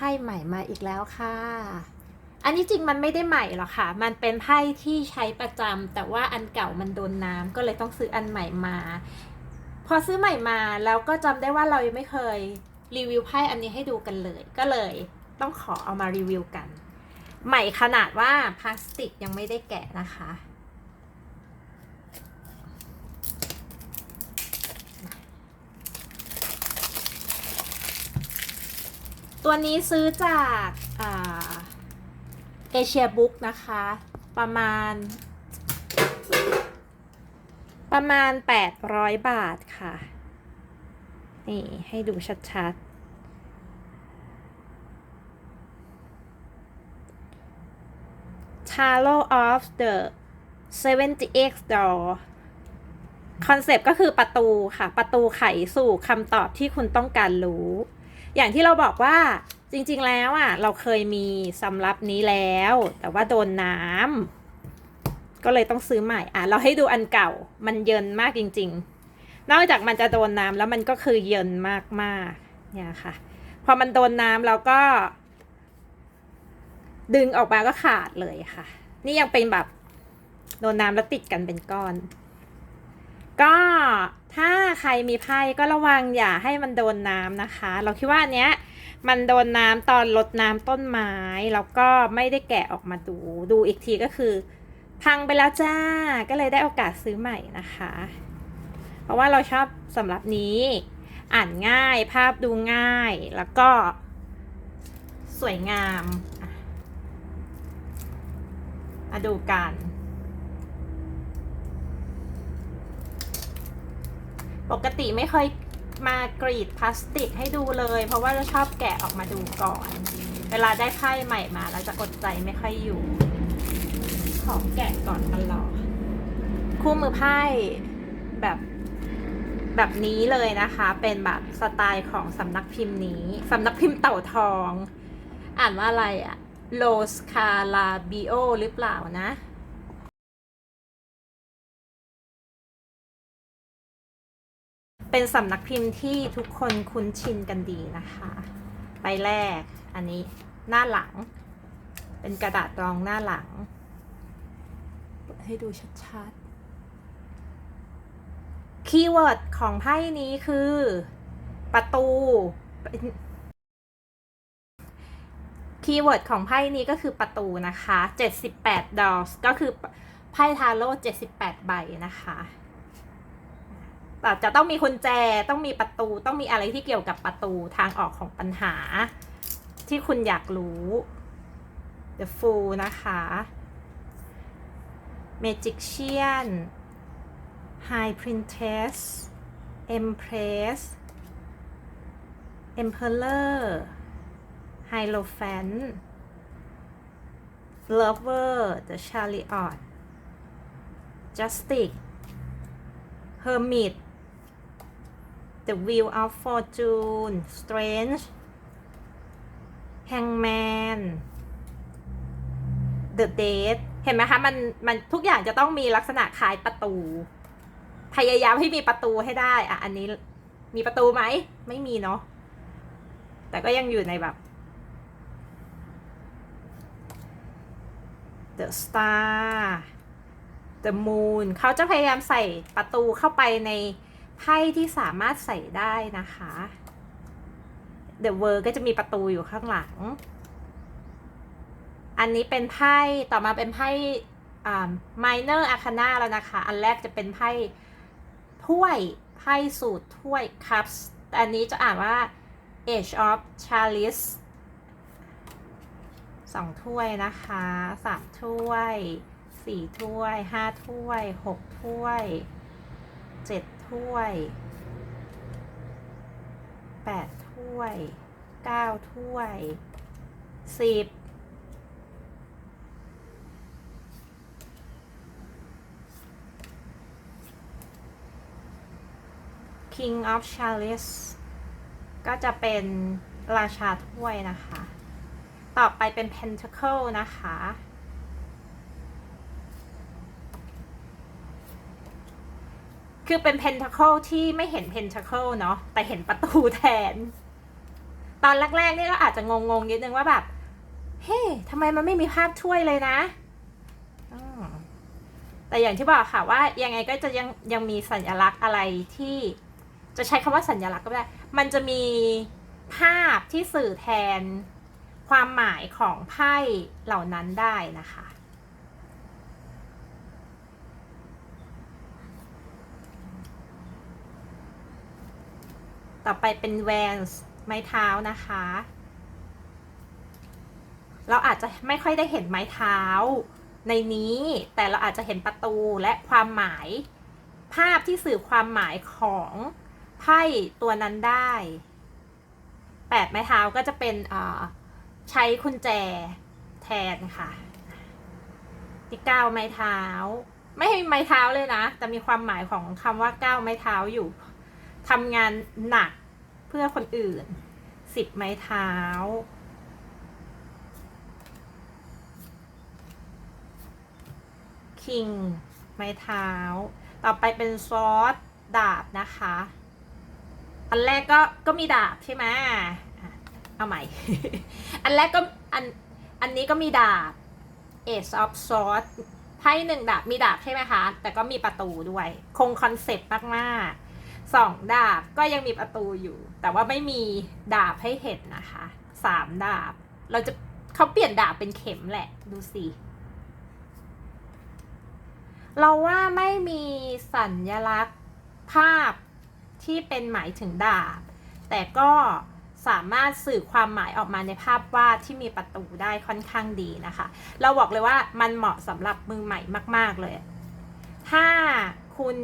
พ่ใหม่มาอีกแล้วค่ะ อันนี้จริงมันไม่ได้ใหม่หรอกค่ะ มันเป็นไพ่ที่ใช้ประจำแต่ว่าอันเก่ามันโดนน้ำก็เลยต้องซื้ออันใหม่มา พอซื้อใหม่มาแล้วก็จำได้ว่าเรายังไม่เคยรีวิวไพ่อันนี้ให้ดูกันเลย ก็เลยต้องขอเอามารีวิวกัน ใหม่ขนาดว่าพลาสติกยังไม่ได้แกะนะคะ ตัวนี้ซื้อจากเอเชียบุ๊กนะคะ ประมาณ ประมาณ 800 บาทค่ะ นี่ให้ดูชัดๆ Tarot of the 70x door คอนเซปต์ก็คือประตูค่ะ ประตูไขสู่คำตอบที่คุณต้องการรู้ อย่างที่เราบอกว่าจริงๆแล้วอะเราเคยมีสำรับนี้แล้ว แต่ว่าโดนน้ำก็เลยต้องซื้อใหม่อะเราให้ดูอันเก่ามันเยินมากจริง ๆ นอกจากมันจะโดนน้ำแล้วมันก็คือเยินมากๆเนี่ยค่ะ พอมันโดนน้ำเราก็ ดึงออกมาก็ขาดเลยค่ะ นี่ยังเป็นแบบโดนน้ำแล้วติดกันเป็นก้อน ก็ ถ้าใครมีไพ่ก็ระวังอย่าให้มันโดนน้ำนะคะ เราคิดว่าอันเนี้ยมันโดนน้ำตอนลดน้ำต้นไม้แล้วก็ไม่ได้แกะออกมาดู ดูอีกทีก็คือ พังไปแล้วจ้า ก็เลยได้โอกาสซื้อใหม่นะคะ เพราะว่าเราชอบสำหรับนี้ อ่านง่ายภาพดูง่ายแล้วก็ สวยงาม มาดูกัน ปกติไม่เคยมากรีดพลาสติกให้ดูเลย เพราะว่าเราชอบแกะออกมาดูก่อน เวลาได้ไพ่ใหม่มาเราจะอดใจไม่ค่อยอยู่ ขอแกะก่อนตลอดคู่มือไพ่แบบแบบนี้เลยนะคะ เป็นแบบสไตล์ของสำนักพิมพ์นี้สำนักพิมพ์เต่าทอง อ่านว่าอะไรอะโลสคาลาบิโอหรือเปล่านะ เป็นสำนักพิมพ์ที่ทุกคนคุ้นชินกันดีนะคะ ใบแรกอันนี้หน้าหลัง เป็นกระดาษรองหน้าหลัง ให้ดูชัดๆ คีย์เวิร์ดของไพ่นี้คือ ประตูคีย์เวิร์ดของไพ่นี้ก็คือประตูนะคะ 78 ดอสก็คือไพ่ทาโร่78 ใบนะคะแต่ จะต้องมีกุญแจต้องมีประตู ต้องมีอะไรที่เกี่ยวกับประตูทางออกของปัญหา ที่คุณอยากรู้ The Fool นะคะ Magician High Princess Empress Emperor Hierophant Lover The Chariot Justice Hermit The Wheel of Fortune Strange Hangman The Dead เห็นไหมคะมันมันทุกอย่างจะต้องมีลักษณะคล้ายประตู พยายามให้มีประตูให้ได้ อะ อันนี้มีประตูไหม ไม่มีเนาะแต่ก็ยังอยู่ในแบบ The Star The Moon เขาจะพยายามใส่ประตูเข้าไปใน ไพ่ที่สามารถใส่ได้นะคะ The World ก็จะมีประตูอยู่ข้างหลัง อันนี้เป็นไพ่ต่อมาเป็นไพ่ minor arcana แล้วนะคะ อันแรกจะเป็นไพ่ถ้วยไพ่สูตรถ้วย cups อันนี้จะอ่านว่า age of chalice สองถ้วยนะคะสามถ้วยสี่ถ้วยห้าถ้วยหกถ้วย เจ็ดถ้วยแปดถ้วยเก้าถ้วยสิบ King of Chalice ก็จะเป็นราชาถ้วยนะคะ ต่อไปเป็น Pentacle นะคะ คือเป็น Pentacle ที่ไม่เห็น Pentacle เนาะแต่เห็นประตูแทน ตอนแรกๆนี่ก็อาจจะงงๆนิดนึงว่าแบบ เฮ้ทำไมมันไม่มีภาพช่วยเลยนะแต่อย่างที่บอกค่ะว่ายังไงก็จะยังยังมีสัญลักษณ์อะไรที่จะใช้คำว่าสัญลักษณ์ก็ได้ มันจะมีภาพที่สื่อแทนความหมายของไพ่เหล่านั้นได้นะคะ ต่อไปเป็นแวนส์ไม้เท้านะคะ เราอาจจะไม่ค่อยได้เห็นไม้เท้าในนี้แต่เราอาจจะเห็นประตูและความหมาย ภาพที่สื่อความหมายของไพ่ตัวนั้นได้แปดไม้เท้าก็จะเป็นใช้กุญแจแทนค่ะที่เก้าไม้เท้า ไม่ให้ไม้เท้าเลยนะ แต่มีความหมายของคำว่าเก้าไม้เท้าอยู่ทำงานหนัก เพื่อคนอื่นสิบไม้เท้า คิง ไม้เท้า ต่อไปเป็นซอสดาบนะคะ อันแรกก็ก็มีดาบใช่ไหมอะเอาใหม่ อันแรกก็อันอันนี้ก็มีดาบ Ace of Swords ไพ่หนึ่งดาบมีดาบใช่ไหมคะ แต่ก็มีประตูด้วย คงคอนเซปต์มาก ๆ สองดาบก็ยังมีประตูอยู่ แต่ว่าไม่มีดาบให้เห็นนะคะสามดาบ เราจะเขาเปลี่ยนดาบเป็นเข็มแหละ ดูสิเราว่าไม่มีสัญลักษณ์ภาพที่เป็นหมายถึงดาบ แต่ก็สามารถสื่อความหมายออกมาในภาพวาดที่มีประตูได้ค่อนข้างดีนะคะ เราบอกเลยว่ามันเหมาะสำหรับมือใหม่มาก ๆ เลย ถ้าคุณ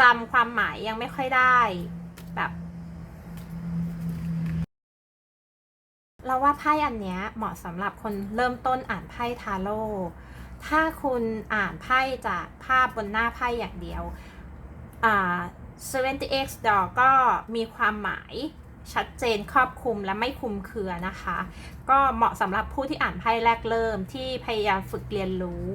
จำความหมายยังไม่ค่อยได้แบบเราว่าไพ่อันเนี้ยเหมาะสำหรับคนเริ่มต้นอ่านไพ่ทาโร่ถ้าคุณอ่านไพ่จากภาพบนหน้าไพ่อย่างเดียวอ่า 70x door ก็มีความหมายชัดเจนครอบคลุมและไม่คลุมเครือนะคะ ก็เหมาะสำหรับผู้ที่อ่านไพ่แรกเริ่มที่พยายามฝึกเรียนรู้